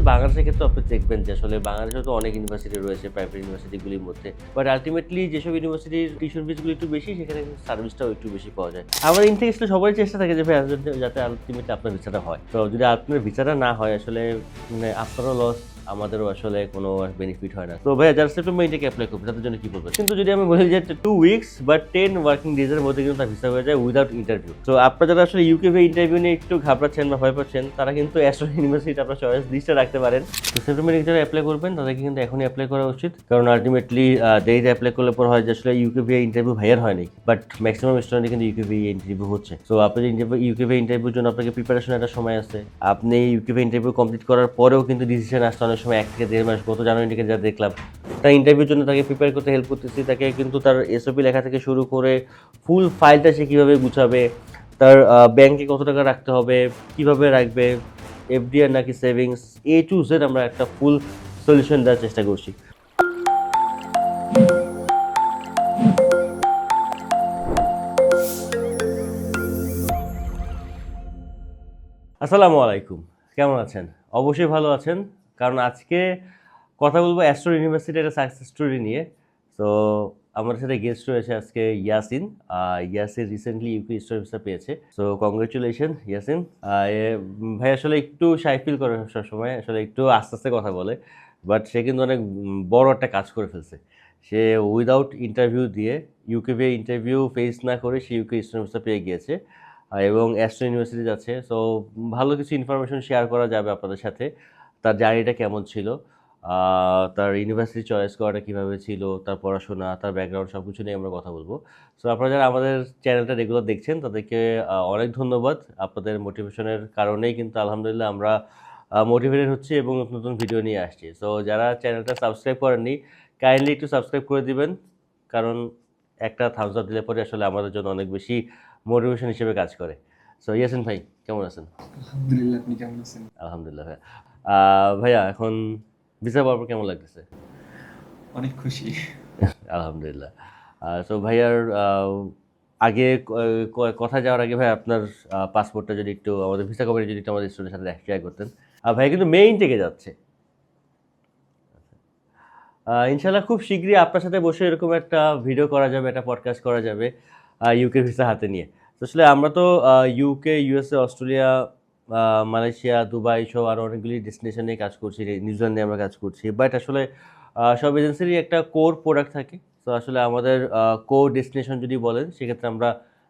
তবে বাংলাদেশের ক্ষেত্রে আপনি দেখবেন যে আসলে বাংলাদেশে তো অনেক ইউনিভার্সিটি রয়েছে প্রাইভেট ইউনিভার্সিটিগুলির মধ্যে। বাট আলটিমেটলি যেসব ইউনিভার্সিটির টিউশন ফিসগুলো একটু বেশি, সেখানে সার্ভিসটাও একটু বেশি পাওয়া যায়। আমার ইন থেকে সবারই চেষ্টা থাকে যে ভাই যাতে- আলটিমেটলি আপনার ভিসাটা হয়। তো যদি আপনার ভিসাটা না হয়, আসলে মানে আপনারও লস আমাদেরও আসলে কোনো বেনিফিট হয় না। তো ভাইয়া, যারা সেপ্টেম্বর ইন্টেকে অ্যাপ্লাই করবে, তাদের জন্য কি বলবেন? কিন্তু যদি আমি বলি যে টু উইকস বা টেন ওয়ার্কিং ডেজের মধ্যে কিন্তু তার ভিসা হয়ে যায় উইদাউট ইন্টারভিউ তো আপনারা যারা আসলে ইউকে ইন্টারভিউ নিয়ে একটু ঘাবড়াচ্ছেন বা ভয় পাচ্ছেন, তারা কিন্তু অ্যাস্ট্রো ইউনিভার্সিটি আপনার চয়েস লিস্টে রাখতে পারেন। তো সেপ্টেম্বর যারা অ্যাপ্লাই করবেন, তাদেরকে কিন্তু এখনই অ্যাপ্লাই করা উচিত। কারণ আলটিমেটলি দেরিতে অ্যাপ্লাই করলে পর হয় যে আসলে ইউকে ইন্টারভিউ ভাইয়ার হয়নি বাট ম্যাক্সিমাম স্টুডেন্ট কিন্তু ইউকে ইন্টারভিউ হচ্ছে। তো আপনি ইন্টারভিউ ইউকে ইন্টারভিউর জন্য আপনাকে প্রিপারেশন একটা সময় আছে। আপনি ইউকে ইন্টারভিউ কমপ্লিট করার পরেও কিন্তু ডিসিশন আসতে অনেক সময় এক থেকে দেড় মাস, গত জানুয়ারি থেকে যা দেখলাম। তার ইন্টারভিউর জন্য তাকে প্রিপেয়ার করতে হেল্প করতেছি। তাকে কিন্তু তার এসওপি লেখা থেকে শুরু করে ফুল ফাইলটা সে কীভাবে গুছাবে, তার ব্যাংকে কত টাকা রাখতে হবে, কীভাবে রাখবে এফডিআর নাকি সেভিংস এ টু জেড আমরা একটা ফুল সলিউশন দেওয়ার চেষ্টা করছি। আসসালামু আলাইকুম। কেমন আছেন? অবশ্যই ভালো আছেন। কারণ আজকে কথা বলব অ্যাস্ট্রো ইউনিভার্সিটির একটা সাকসেস স্টোরি নিয়ে। তো আমার সাথে গেস্ট রয়েছে আজকে Yasin Yasin recently UK story visa পেয়েছে। সো কংগ্রেচুলেশন ইয়াসিন ভাই আসলে একটু সাই ফিল করে সবসময়, আসলে একটু আস্তে আস্তে কথা বলে। বাট সে কিন্তু অনেক বড় একটা কাজ করে ফেলছে। সে উইদাউট ইন্টারভিউ দিয়ে ইউকে ইন্টারভিউ ফেস না করে সে ইউকে স্টোরি ভিসা পেয়ে গিয়েছে। এবং অ্যাস্ট্রো ইউনিভার্সিটি যাচ্ছে। সো ভালো কিছু ইনফরমেশন শেয়ার করা যাবে আপনাদের সাথে। তার জার্নিটা কেমন ছিল? তার ইউনিভার্সিটি চয়েস করাটা কীভাবে ছিল? তার পড়াশোনা তার ব্যাকগ্রাউন্ড সব কিছু নিয়ে আমরা কথা বলব। সো আপনারা যারা আমাদের চ্যানেলটা রেগুলার দেখছেন তাদেরকে অনেক ধন্যবাদ। আপনাদের মোটিভেশনের কারণেই কিন্তু আলহামদুলিল্লাহ আমরা মোটিভেটেড হচ্ছি এবং নতুন নতুন ভিডিও নিয়ে আসছি। সো যারা চ্যানেলটা সাবস্ক্রাইব করেননি কাইন্ডলি একটু সাবস্ক্রাইব করে দিবেন। কারণ একটা থামস আপ দিলে পরে আসলে আমাদের জন্য অনেক বেশি মোটিভেশন হিসেবে কাজ করে। সো ইয়াসিন ভাই কেমন আছেন? আলহামদুলিল্লাহ আপনি কেমন আছেন? আলহামদুলিল্লাহ আহ, ভাইয়া এখন ভিসা পাওয়ার পর কেমন লাগতেছে? অনেক খুশি। আলহামদুলিল্লাহ। সো ভাইয়ার আগে কথা যাওয়ার আগে ভাই আপনার পাসপোর্টটা যদি একটু আমাদের ভিসা কভারে যদি একটু আমাদের স্টুডেন্টের সাথে শেয়ার করতেন। আর ভাই কিন্তু মেইন থেকে যাচ্ছে। ইনশাল্লাহ খুব শীঘ্রই আপনার সাথে বসে এরকম একটা ভিডিও করা যাবে একটা পডকাস্ট করা যাবে ইউকে ভিসা হাতে নিয়ে। তো আসলে আমরা তো UK USA Australia Malaysia, Dubai সব আরও অনেকগুলি ডেস্টিনেশনে কাজ করছি নিউজিল্যান্ডে আমরা কাজ করছি। বাট আসলে সব এজেন্সিরই একটা কোর প্রোডাক্ট থাকে। তো আসলে আমাদের কোর ডেস্টিনেশন যদি বলেন, সেক্ষেত্রে আমরা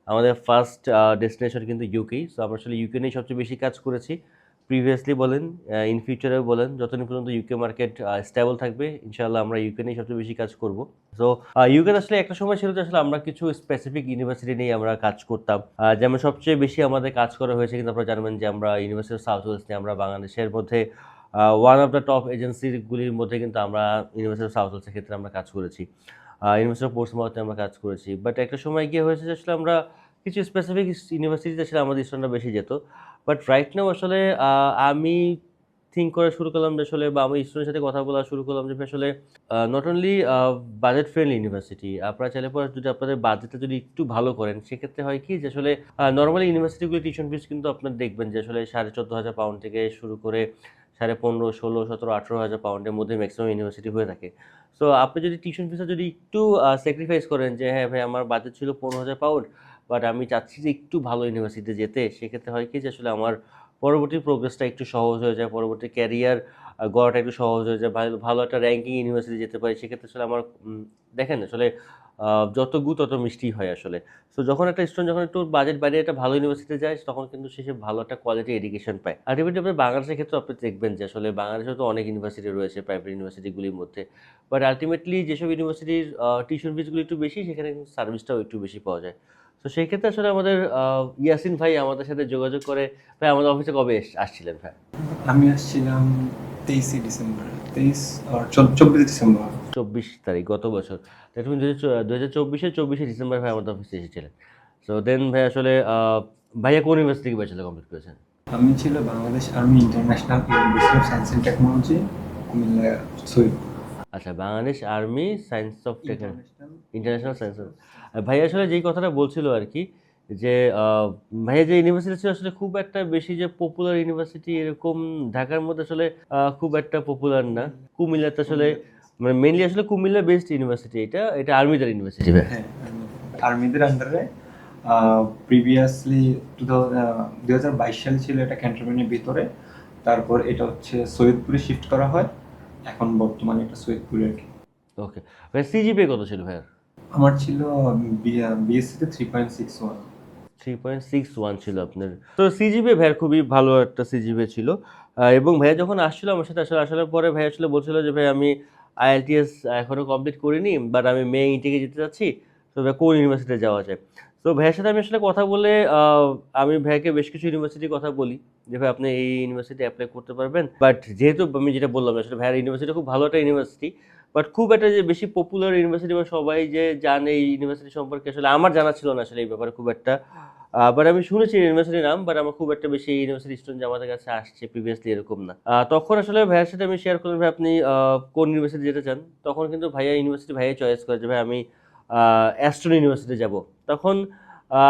আমাদের ফার্স্ট ডেস্টিনেশন কিন্তু ইউকেই সো আমরা আসলে ইউকে নিয়ে সবচেয়ে বেশি কাজ করেছি। প্রিভিয়াসলি বলেন ইন ফিউচারে বলেন, যতদিন পর্যন্ত ইউকে মার্কেট স্টেবল থাকবে, ইনশাআল্লাহ আমরা ইউকে নিয়ে সবচেয়ে বেশি কাজ করব। সো ইউকে আসলে একটা সময় ছিল যে আসলে আমরা কিছু স্পেসিফিক ইউনিভার্সিটি নিয়ে আমরা কাজ করতাম। যেমন সবচেয়ে বেশি আমাদের কাজ করা হয়েছে কিন্তু আপনারা জানবেন যে আমরা ইউনিভার্সিটি অফ সাউথ ওয়েস্ট নিয়ে আমরা বাংলাদেশের মধ্যে ওয়ান অফ দ্য টপ এজেন্সিগুলির মধ্যে কিন্তু আমরা ইউনিভার্সিটি অফ সাউথ ওয়েস্টের ক্ষেত্রে আমরা কাজ করেছি। ইউনিভার্সিটি অফ পোর্টসমাউথে আমরা কাজ করেছি। বাট একটা সময় গিয়ে হয়েছে যে আসলে আমরা কিছু স্পেসিফিক ইউনিভার্সিটিতে আসলে আমাদের স্টুডেন্টরা বেশি যেত। বাট রাইট নাও আসলে আমি থিঙ্ক করা শুরু করলাম যে আসলে, বা আমি স্টুডেন্টের সাথে কথা বলা শুরু করলাম যে আসলে not only budget friendly university আপনারা চাইলে পরে যদি আপনাদের বাজেটটা যদি একটু ভালো করেন, সেক্ষেত্রে হয় কি যে আসলে নর্মালি ইউনিভার্সিটিগুলো টিউশন ফিস কিন্তু আপনার দেখবেন যে আসলে সাড়ে চোদ্দ হাজার পাউন্ড থেকে শুরু করে সাড়ে পনেরো, ষোলো, সতেরো, আঠেরো হাজার পাউন্ডের মধ্যে ম্যাক্সিমাম ইউনিভার্সিটি হয়ে থাকে। সো আপনি যদি টিউশন ফিসটা যদি একটু স্যাক্রিফাইস করেন যে হ্যাঁ ভাই, আমার বাজেট ছিল পনেরো হাজার পাউন্ড বাট আমি চাচ্ছি যে একটু ভালো ইউনিভার্সিটিতে যেতে। সেক্ষেত্রে হয় কি যে আসলে আমার পরবর্তী প্রোগ্রেসটা একটু সহজ হয়ে যায়, পরবর্তী ক্যারিয়ার গড়াটা একটু সহজ হয়ে যায়, ভালো ভালো একটা র্যাঙ্কিং ইউনিভার্সিটি যেতে পারি। সেক্ষেত্রে আসলে আমার দেখেন আসলে যত গু তত মিষ্টি হয় আসলে। সো যখন একটা স্টুডেন্ট যখন একটু বাজেট বাইরে একটা ভালো ইউনিভার্সিটিতে যায়, তখন কিন্তু সে ভালো একটা কোয়ালিটি এডুকেশন পায়। আলটিমেটলি আপনি বাংলাদেশের ক্ষেত্রে আপনি দেখবেন যে আসলে বাংলাদেশে তো অনেক ইউনিভার্সিটি রয়েছে প্রাইভেট ইউনিভার্সিটিগুলির মধ্যে। বাট আলটিমেটলি যেসব ইউনিভার্সিটির টিউশন ফিসগুলো একটু বেশি, সেখানে সার্ভিসটাও একটু বেশি পাওয়া যায়। তো সেই ক্ষেত্রে আসলে আমাদের ইয়াসিন ভাই আমাদের সাথে যোগাযোগ করে ভাই আমাদের অফিসে কবে আসছিলেন ভাই? আমি আসছিলাম তেইশে ডিসেম্বর তেইশ আর চব্বিশে ডিসেম্বর। চব্বিশ তারিখ গত বছর। দ্যাট মিন দু হাজার চব্বিশে চব্বিশে ডিসেম্বর ভাই আমাদের অফিসে এসেছিলেন। সো দেন ভাই আসলে ভাইয়া কোন ইউনিভার্সিটি থেকে ব্যাচেলার কমপ্লিট করেছেন? আমি ছিল Bangladesh army international university of science and technology Comilla Syed আচ্ছা Bangladesh army science of technology international science ভাই আসলে যেই কথাটা বলছিল আর কি যে ভাইয়া যে ইউনিভার্সিটি ছিল আসলে খুব একটা বেশি যে পপুলার ইউনিভার্সিটি এরকম ঢাকার মধ্যে আসলে খুব একটা পপুলার না। কুমিল্লাতে আসলে মানে মেনলি আসলে কুমিল্লা বেস্ট ইউনিভার্সিটি এটা এটা আর্মিদের ইউনিভার্সিটি হ্যাঁ আর্মিদের আন্ডারে প্রিভিয়াসলি টু বাইশ সালে ছিল এটা ক্যান্টনমেন্টের ভিতরে। তারপর এটা হচ্ছে সৈয়দপুরে শিফট করা হয়। এখন বর্তমানে এটা সৈয়দপুরে আর কি। ওকে ভাই সিজিপি কত ছিল ভাইয়ার আমার ছিল বিএসসিতে three point six one three point six one ছিল আপনার। তো সিজিপি ভাইয়ার খুবই ভালো একটা সিজিপি ছিল। এবং ভাইয়া যখন আসছিল আমার সাথে আসলে আসার পরে ভাইয়া আসলে বলছিল যে ভাই আমি আইএলটিএস এখনও কমপ্লিট করিনি বাট আমি মে ইন্টেকে যেতে চাচ্ছি তো ভাই কোন ইউনিভার্সিটিতে যাওয়া যায়? তো ভাইয়ের সাথে আমি আসলে কথা বলে আমি ভাইয়াকে বেশ কিছু ইউনিভার্সিটির কথা বলি, যে ভাই আপনি এই ইউনিভার্সিটি অ্যাপ্লাই করতে পারবেন। বাট যেহেতু আমি যেটা বললাম, আসলে ভাইয়ার ইউনিভার্সিটি খুব ভালো একটা ইউনিভার্সিটি বাট খুব একটা যে বেশি পপুলার ইউনিভার্সিটি বা সবাই যে জানে এই ইউনিভার্সিটি সম্পর্কে আসলে আমার জানা ছিল না আসলে এই ব্যাপারে খুব একটা। বাট আমি শুনেছি ইউনিভার্সিটির নাম বাট আমার খুব একটা বেশি ইউনিভার্সিটি স্টুডেন্ট আমাদের কাছে আসছে প্রিভিয়াসলি এরকম না। তখন আসলে ভাইয়ের সাথে আমি শেয়ার করলাম ভাই আপনি কোন ইউনিভার্সিটি যেতে চান? তখন কিন্তু ভাইয়া ইউনিভার্সিটি ভাইয়া চয়েস করে যে, ভাই, আমি অ্যাস্ট্রন ইউনিভার্সিটি যাব। তখন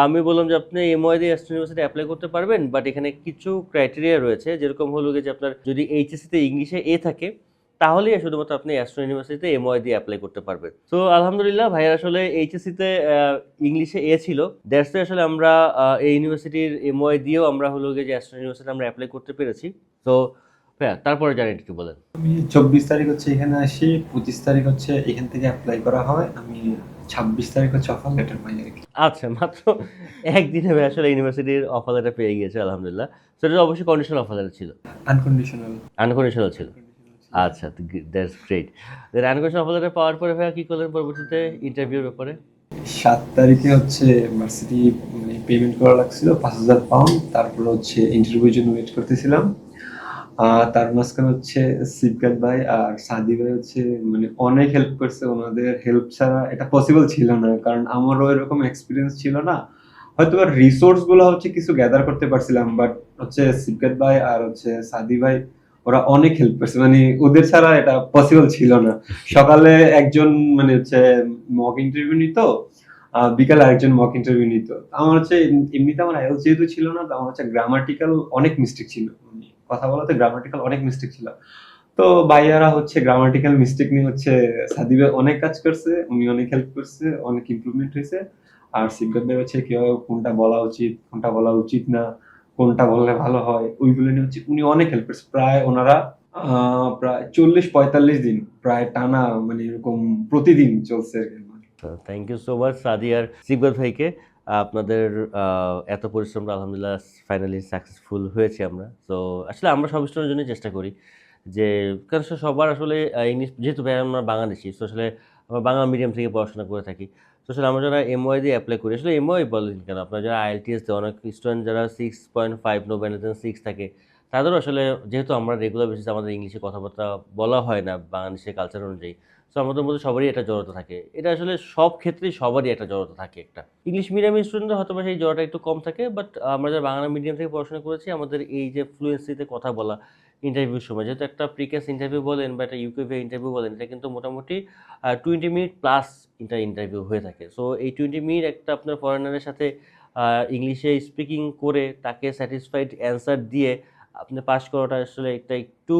আমি বললাম যে, আপনি এমওয়াইডি অ্যাস্ট্রন ইউনিভার্সিটি অ্যাপ্লাই করতে পারবেন বাট এখানে কিছু ক্রাইটেরিয়া রয়েছে। যেরকম হলো যে, আপনার যদি এইচএসসিতে ইংলিশে এ থাকে, তাহলেই শুধুমাত্র আপনি অ্যাস্ট্রো ইউনিভার্সিটিতে এমওয়াই দিয়ে অ্যাপ্লাই করতে পারবেন। তো আলহামদুলিল্লাহ, ভাইয়ার আসলে এইচএসসিতে ইংলিশে এ ছিল। দ্যাটস আসলে আমরা এই ইউনিভার্সিটির এমওয়াই দিয়েও আমরা হলো গিয়ে যে অ্যাস্ট্রো ইউনিভার্সিটি আমরা অ্যাপ্লাই করতে পেরেছি। তো ভাইয়া, তারপরে জানি একটু বলেন। আমি চব্বিশ তারিখ হচ্ছে এখানে আসি, পঁচিশ তারিখ হচ্ছে এখান থেকে অ্যাপ্লাই করা হয়। আমি ছাব্বিশ তারিখ হচ্ছে অফার লেটার পাই আর কি। আচ্ছা মাত্র একদিনে ভাই আসলে ইউনিভার্সিটির অফার লেটার পেয়ে গিয়েছে আলহামদুলিল্লাহ। সেটা অবশ্যই কন্ডিশনাল অফার লেটার ছিল? আনকন্ডিশনাল আনকন্ডিশনাল ছিল? আচ্ছা that's great then unconditional offer letter পাওয়ার পরে ভাইয়া কি করলেন পরবর্তীতে ইন্টারভিউর ব্যাপারে? সাত তারিখে হচ্ছে ভার্সিটি মানে পেমেন্ট করা লাগছিল পাঁচ হাজার পাউন্ড তারপর হচ্ছে ইন্টারভিউর জন্য ওয়েট করতেছিলাম। আর তার মাঝখানে হচ্ছে সিপকাত ভাই আর সাদি ভাই হচ্ছে মানে অনেক হেল্প করছে ওনাদের হেল্প ছাড়া এটা পসিবল ছিল না। কারণ আমারও এরকম এক্সপিরিয়েন্স ছিল না। হয়তো আর রিসোর্সগুলো হচ্ছে কিছু গ্যাদার করতে পারছিলাম বাট হচ্ছে সিপকাত ভাই আর হচ্ছে সাদি ভাই, ওরা অনেক হেল্প করছে। মানে ওদের ছাড়া এটা পসিবল ছিল না। সকালে একজন মানে হচ্ছে মক ইন্টারভিউ নিত বিকালে আরেকজন মক ইন্টারভিউ নিত। আমার হচ্ছে এমনিতে আমার আইএলস যেহেতু ছিল না, তো আমার হচ্ছে গ্রামাটিক্যাল অনেক মিস্টেক ছিল। কথা বলাতে গ্রামাটিক্যাল অনেক মিস্টেক ছিল। তো ভাইয়ারা হচ্ছে গ্রামাটিক্যাল মিস্টেক নিয়ে হচ্ছে সাদিবে অনেক কাজ করছে, উনি অনেক হেল্প করছে, অনেক ইমপ্রুভমেন্ট হয়েছে। আর ভাই হচ্ছে কীভাবে কোনটা বলা উচিত, কোনটা বলা উচিত না, কোনটা বললে ভালো হয়, ওইগুলো নিয়ে হচ্ছে উনি অনেক হেল্প করছে। প্রায় ওনারা প্রায় চল্লিশ পঁয়তাল্লিশ দিন, প্রায় টানা মানে এরকম প্রতিদিন চলছে thank you so much Sadi আর সিকবত ভাইকে। আপনাদের এত পরিশ্রম আলহামদুলিল্লাহ ফাইনালি সাকসেসফুল হয়েছে আমরা। তো আসলে আমরা সব স্টুডেন্টের জন্য চেষ্টা করি যে, কারণ সবার আসলে ইংলিশ যেহেতু ভাই আমরা বাংলাদেশি তো আসলে আমরা বাংলা মিডিয়াম থেকে পড়াশোনা করে থাকি। তো আসলে আমরা যারা এমওয়াই দিয়ে অ্যাপ্লাই করি, আসলে এমওয়াই বলেন কেন? আপনারা যারা আইএলটিএস দেয়, অনেক স্টুডেন্ট যারা সিক্স পয়েন্ট ফাইভ নো বেনার সিক্স থাকে, তাদেরও আসলে, যেহেতু আমরা রেগুলার বেসিসে আমাদের ইংলিশে কথাবার্তা বলা হয় না, বাংলাদেশের কালচার অনুযায়ী সো আমাদের মধ্যে সবারই একটা জড়তা থাকে। এটা আসলে সব ক্ষেত্রেই সবারই একটা জড়তা থাকে একটা। ইংলিশ মিডিয়াম স্টুডেন্টদের হয়তো সেই জড়তা একটু কম থাকে বাট আমরা যারা বাংলা মিডিয়াম থেকে পড়াশোনা করেছি, আমাদের এই যে ফ্লুয়েন্সিতে কথা বলা ইন্টারভিউর সময়, যেহেতু একটা প্রিকেস ইন্টারভিউ বলেন বা একটা ইউকেভি ইন্টারভিউ বলেন, এটা কিন্তু মোটামুটি twenty minute plus inter interview হয়ে থাকে। সো এই টোয়েন্টি মিনিট একটা আপনার ফরেনারের সাথে ইংলিশে স্পিকিং করে তাকে স্যাটিসফাইড অ্যান্সার দিয়ে আপনি পাস করাটা আসলে একটা একটু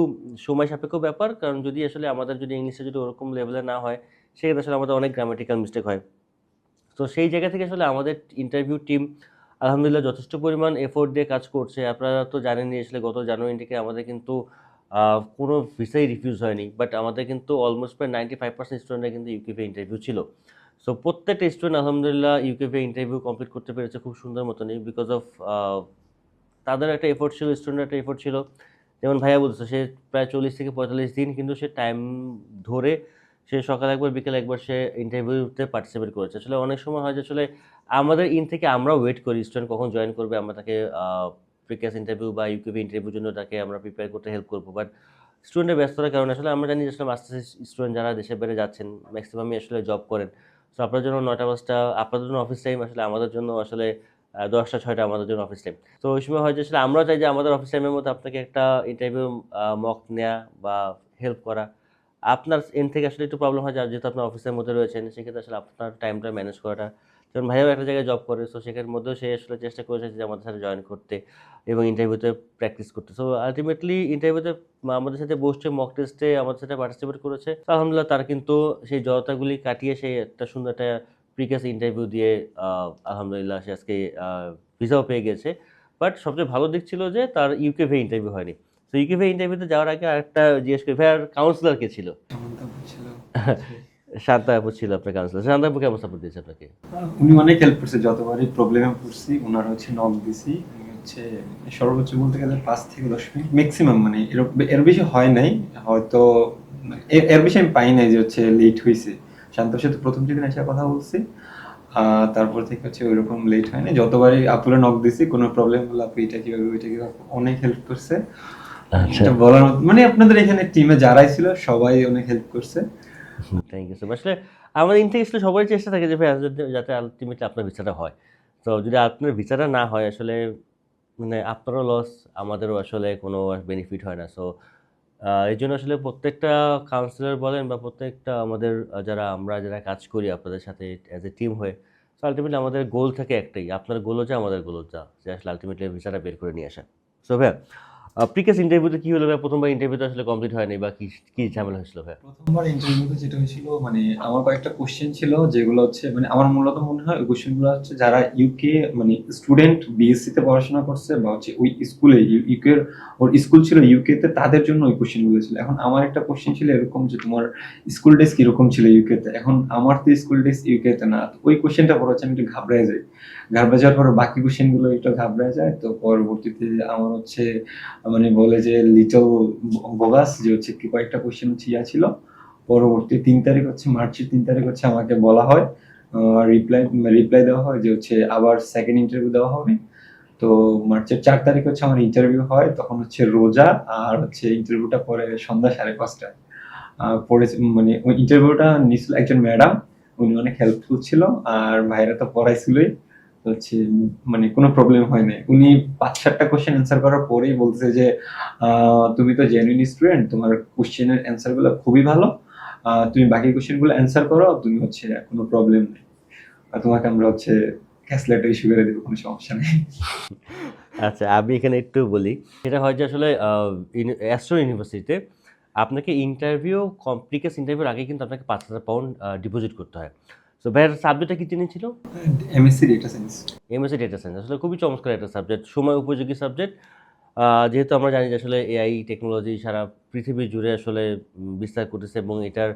সময় সাপেক্ষ ব্যাপার। কারণ যদি আসলে আমাদের যদি ইংলিশে যদি ওরকম লেভেলে না হয়, সেক্ষেত্রে আসলে আমাদের অনেক গ্রামাটিক্যাল মিস্টেক হয়। তো সেই জায়গা থেকে আসলে আমাদের ইন্টারভিউ টিম আলহামদুলিল্লাহ যথেষ্ট পরিমাণ এফোর্ট দিয়ে কাজ করছে। আপনারা তো জানেনই আসলে গত জানুয়ারি থেকে আমাদের কিন্তু কোনো ভিসাই রিফিউজ হয়নি। বাট আমাদের কিন্তু অলমোস্ট প্রায় নাইনটি ফাইভ পার্সেন্ট স্টুডেন্টরা কিন্তু ইউকেপি ইন্টারভিউ ছিল। সো প্রত্যেকটা স্টুডেন্ট আলহামদুলিল্লাহ ইউকেপি ইন্টারভিউ কমপ্লিট করতে পেরেছে খুব সুন্দর মতনই বিকজ অফ তাদের একটা এফোর্ট ছিল স্টুডেন্টের একটা এফোর্ট ছিল। যেমন ভাইয়া বলছে, সে প্রায় চল্লিশ থেকে পঁয়তাল্লিশ দিন কিন্তু সে টাইম ধরে সে সকালে একবার, বিকেলে একবার সে ইন্টারভিউতে পার্টিসিপেট করেছে। আসলে অনেক সময় হয় যে আসলে আমাদের ইন থেকে আমরা ওয়েট করি স্টুডেন্ট কখন জয়েন করবে, আমরা তাকে প্রিকাস ইন্টারভিউ বা ইউকেপি ইন্টারভিউর জন্য তাকে আমরা প্রিপেয়ার করতে হেল্প করব। বাট স্টুডেন্টের ব্যস্ততার কারণে আসলে আমরা জানি যে আসলে মাস্টার্স স্টুডেন্ট যারা দেশে বেড়ে যাচ্ছেন ম্যাক্সিমামই আসলে জব করেন। সো আপনার জন্য নয়টা, পাঁচটা, আপনাদের জন্য অফিস টাইম আসলে আমাদের জন্য আসলে দশটা, ছয়টা আমাদের জন্য অফিস টাইম তো ওই সময় হয় যে আসলে আমরাও চাই যে আমাদের অফিস টাইমের মধ্যে আপনাকে একটা ইন্টারভিউ মক নেওয়া বা হেল্প করা। আপনার এন থেকে আসলে একটু প্রবলেম হয় যেহেতু আপনার অফিসের মধ্যে রয়েছেন, সেক্ষেত্রে আসলে আপনার টাইমটা ম্যানেজ করাটা। যেমন ভাইয়াও একটা জায়গায় জব করে সো সেখানের মধ্যেও সে আসলে চেষ্টা করেছে যে আমাদের সাথে জয়েন করতে এবং ইন্টারভিউতে প্র্যাকটিস করতে। সো আলটিমেটলি ইন্টারভিউতে আমাদের সাথে বসছে মক টেস্টে আমাদের সাথে পার্টিসিপেট করেছে। আলহামদুলিল্লাহ তার কিন্তু সেই জড়তাগুলি কাটিয়ে সে একটা সুন্দর একটা প্রিকাস ইন্টারভিউ দিয়ে আলহামদুলিল্লাহ সে আজকে ভিসাও পেয়ে গেছে। বাট সবচেয়ে ভালো দিক ছিল যে তার ইউকে ভে ইন্টারভিউ হয়নি। তো ইউকে ভে ইন্টারভিউতে যাওয়ার আগে আরেকটা জিজ্ঞেস করি ভাইয়ার কাউন্সিলর কে ছিল? শান্তা আপু ছিল আপনার কাউন্সিলর শান্তা আপু কেমন সাপোর্ট দিয়েছে আপনাকে? উনি অনেক হেল্প করছে যতবারই প্রবলেমে পড়ছি ওনার হচ্ছে নক দিছি হচ্ছে সর্বোচ্চ বলতে গেলে পাঁচ থেকে দশ মিনিট ম্যাক্সিমাম মানে এর এর বেশি হয় নাই। হয়তো এর এর বেশি আমি পাই নাই যে হচ্ছে লেট হয়েছে শান্তর সাথে প্রথম যেদিন এসে কথা বলছি তারপর থেকে হচ্ছে ওইরকম লেট হয়নি। যতবারই আপুরে নক দিছি কোনো প্রবলেম হলে আপু এটা কীভাবে ওইটা কীভাবে অনেক হেল্প করছে। আচ্ছা। এটা বলার মানে আপনাদের এখানে টিমে যারাই ছিল সবাই অনেক হেল্প করছে। থ্যাংক ইউ সো আসলে আমাদের ইন থেকে আসলে সবারই চেষ্টা থাকে যে ভাই যাতে- যাতে আলটিমেটলি আপনার ভিসাটা হয়। তো যদি আপনার ভিসাটা না হয় আসলে মানে আপনারও লস আমাদেরও আসলে কোনো বেনিফিট হয় না। সো এই জন্য আসলে প্রত্যেকটা কাউন্সিলর বলেন বা প্রত্যেকটা আমাদের যারা আমরা যারা কাজ করি আপনাদের সাথে অ্যাজ এ টিম হয়ে সো আলটিমেটলি আমাদের গোল থাকে একটাই। আপনার গোলও যা আমাদের গোলও যা যে আসলে আলটিমেটলি ভিসাটা বের করে নিয়ে আসা। সো ভাইয়া প্রিকেস ইন্টারভিউতে কী হলো ভাই? প্রথমবার ইন্টারভিউতে আসলে কমপ্লিট হয়নি বা কি কি ঝামেলা হয়েছিল ভাই? প্রথমবার ইন্টারভিউতে যেটা হয়েছিল মানে আমার কয়েকটা কোশ্চেন ছিল, যেগুলো হচ্ছে মানে আমার মূলত মনে হয় ওই কোশ্চেনগুলো হচ্ছে যারা ইউকে মানে স্টুডেন্ট বিএসসি তে পড়াশোনা করছে বা হচ্ছে ওই স্কুলে ইউকে ওর স্কুল ছিল ইউকে তে, তাদের জন্য ওই কোশ্চেনগুলো ছিল। এখন আমার একটা কোশ্চেন ছিল এরকম যে তোমার স্কুল ডেস্ক কীরকম ছিল ইউকে তে? এখন আমার তো স্কুল ডেস্ক ইউকে তে না। ওই কোশ্চেনটা পড়ে আমি একটু ঘাবড়ে যাই। ঘাবড়ে যাওয়ার পর বাকি কোশ্চেনগুলো একটু ঘাবড়ে যায়, তো পরবর্তীতে আমার হচ্ছে মানে বলে যে লিটল বোগাস যে হচ্ছে কি কয়েকটা কোশ্চেন হচ্ছে ইয়া ছিল। পরবর্তী তিন তারিখ হচ্ছে, মার্চের তিন তারিখ হচ্ছে আমাকে বলা হয় রিপ্লাই রিপ্লাই দেওয়া হয় যে হচ্ছে আবার সেকেন্ড ইন্টারভিউ দেওয়া হবে। তো মার্চের চার তারিখ হচ্ছে আমার ইন্টারভিউ হয়, তখন হচ্ছে রোজা আর হচ্ছে ইন্টারভিউটা পরে সন্ধ্যা সাড়ে পাঁচটায়। পরে মানে ওই ইন্টারভিউটা নিছিল একজন ম্যাডাম, উনি অনেক হেল্পফুল ছিল, আর ভাইরা তো পড়াইছিলই হচ্ছে মানে কোনো প্রবলেম হয় নাই। উনি পাঁচ, সাতটা কোশ্চেন অ্যান্সার করার পরেই বলছে যে তুমি তো জেনুইন স্টুডেন্ট তোমার কোশ্চেনের অ্যান্সারগুলো খুবই ভালো। তুমি বাকি কোশ্চেনগুলো অ্যান্সার করো, তুমি হচ্ছে, কোনো প্রবলেম নেই। তোমাকে আমরা হচ্ছে ক্যাশ লেটার ইস্যু করে দেবো, কোনো সমস্যা নেই। আচ্ছা আমি এখানে একটু বলি। সেটা হয় যে আসলে অ্যাস্ট্রো ইউনিভার্সিটিতে আপনাকে ইন্টারভিউ কমপ্লিকেস ইন্টারভিউর আগে কিন্তু আপনাকে পাঁচ হাজার পাউন্ড ডিপোজিট করতে হয়। সো ভাইয়ের সাবজেক্টটা কি তিনি ছিল? MSc data science MSc data science আসলে খুবই চমৎকার একটা সাবজেক্ট সময় উপযোগী সাবজেক্ট যেহেতু আমরা জানি যে আসলে এআই টেকনোলজি সারা পৃথিবী জুড়ে আসলে বিস্তার করতেছে এবং এটার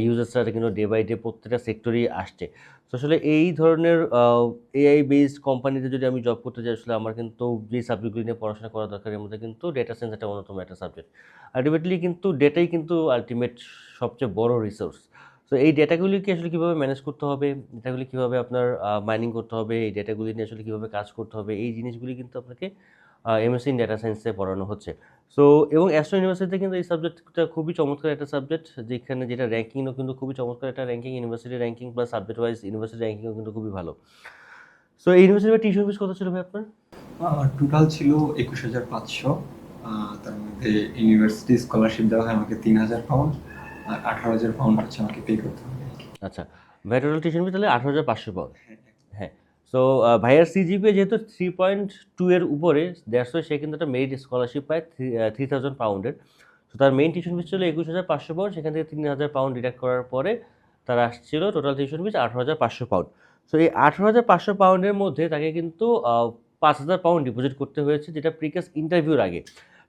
ইউজার্সরা কিন্তু ডে বাই ডে প্রত্যেকটা সেক্টরেই আসছে। তো আসলে এই ধরনের এআই বেসড কোম্পানিতে যদি আমি জব করতে যাই আসলে আমার কিন্তু যে সাবজেক্টগুলি নিয়ে পড়াশোনা করা দরকার এর মধ্যে কিন্তু ডেটা সায়েন্স একটা অন্যতম একটা সাবজেক্ট আলটিমেটলি কিন্তু ডেটাই কিন্তু আলটিমেট সবচেয়ে বড় রিসোর্স তো এই ডেটাগুলিকে আসলে কীভাবে ম্যানেজ করতে হবে? ডেটাগুলি কীভাবে আপনার মাইনিং করতে হবে? এই ডেটাগুলি নিয়ে আসলে কীভাবে কাজ করতে হবে? এই জিনিসগুলি কিন্তু আপনাকে এমএসসি ইন ডেটা সায়েন্সে পড়ানো হচ্ছে। সো এবং অ্যাস্ট্রো ইউনিভার্সিটিতে কিন্তু এই সাবজেক্টটা খুবই চমৎকার একটা সাবজেক্ট যেখানে যেটা র্যাঙ্কিংও কিন্তু খুবই চমৎকার একটা ranking university ranking plus subject wise university র্যাঙ্কিংও কিন্তু খুবই ভালো। সো এই ইউনিভার্সিটির টিউশন ফিস কত ছিল ভাই আপনার? টোটাল ছিল একুশ হাজার পাঁচশো তার মধ্যে ইউনিভার্সিটি স্কলারশিপ দেওয়া হয় আমাকে তিন হাজার পাউন্ড আর আঠারো হাজার পাউন্ড হচ্ছে আমাকে পে করতে হবে আচ্ছা ভাই টোটাল টিউশন ফিস তাহলে আঠারো হাজার পাঁচশো পাউন্ড হ্যাঁ সো ভাইয়ার সিজিপি যেহেতু থ্রি পয়েন্ট টু এর উপরে ওয়াই সে কিন্তু একটা মেরিট স্কলারশিপ পায় থ্রি থাউজেন্ড পাউন্ডের সো তার মেইন টিউশন ফিস ছিল একুশ হাজার পাঁচশো পাউন্ড সেখান থেকে তিন হাজার পাউন্ড ডিডাক্ট করার পরে তার আসছিল টোটাল টিউশন ফিস আঠারো হাজার পাঁচশো পাউন্ড সো এই আঠারো হাজার পাঁচশো পাউন্ডের মধ্যে তাকে কিন্তু পাঁচ হাজার পাউন্ড ডিপোজিট করতে হয়েছে যেটা প্রিকাস ইন্টারভিউর আগে।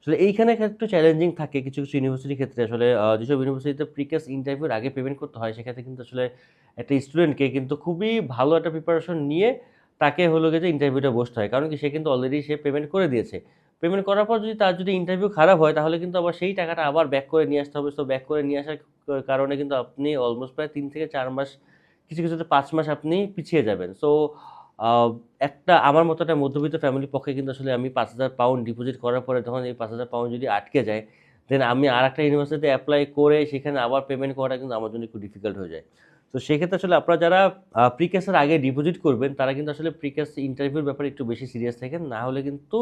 আসলে এইখানে একটু চ্যালেঞ্জিং থাকে কিছু কিছু ইউনিভার্সিটির ক্ষেত্রে। আসলে যেসব ইউনিভার্সিটিতে প্রিকাস ইন্টারভিউর আগে পেমেন্ট করতে হয়, সেক্ষেত্রে কিন্তু আসলে একটা স্টুডেন্টকে কিন্তু খুবই ভালো একটা প্রিপারেশন নিয়ে তাকে হলো গিয়ে যে ইন্টারভিউটা বসতে হয়। কারণ কি, সে কিন্তু অলরেডি সে পেমেন্ট করে দিয়েছে। পেমেন্ট করার পর যদি তার যদি ইন্টারভিউ খারাপ হয়, তাহলে কিন্তু আবার সেই টাকাটা আবার ব্যাক করে নিয়ে আসতে হবে। তো ব্যাক করে নিয়ে আসার কারণে কিন্তু আপনি অলমোস্ট প্রায় তিন থেকে চার মাস, কিছু কিছুতে পাঁচ মাস আপনি পিছিয়ে যাবেন। সো একটা আমার মতো একটা মধ্যবিত্ত ফ্যামিলির পক্ষে কিন্তু আসলে আমি পাঁচ হাজার পাউন্ড ডিপোজিট করার পরে তখন এই পাঁচ হাজার পাউন্ড যদি আটকে যায় দেন আমি আর একটা ইউনিভার্সিটিতে অ্যাপ্লাই করে সেখানে আবার পেমেন্ট করাটা কিন্তু আমার জন্য একটু ডিফিকাল্ট হয়ে যায়। তো সেক্ষেত্রে আসলে আপনারা যারা প্রিকেসের আগে ডিপোজিট করবেন, তারা কিন্তু আসলে প্রিকেস ইন্টারভিউর ব্যাপারে একটু বেশি সিরিয়াস থাকেন, না হলে কিন্তু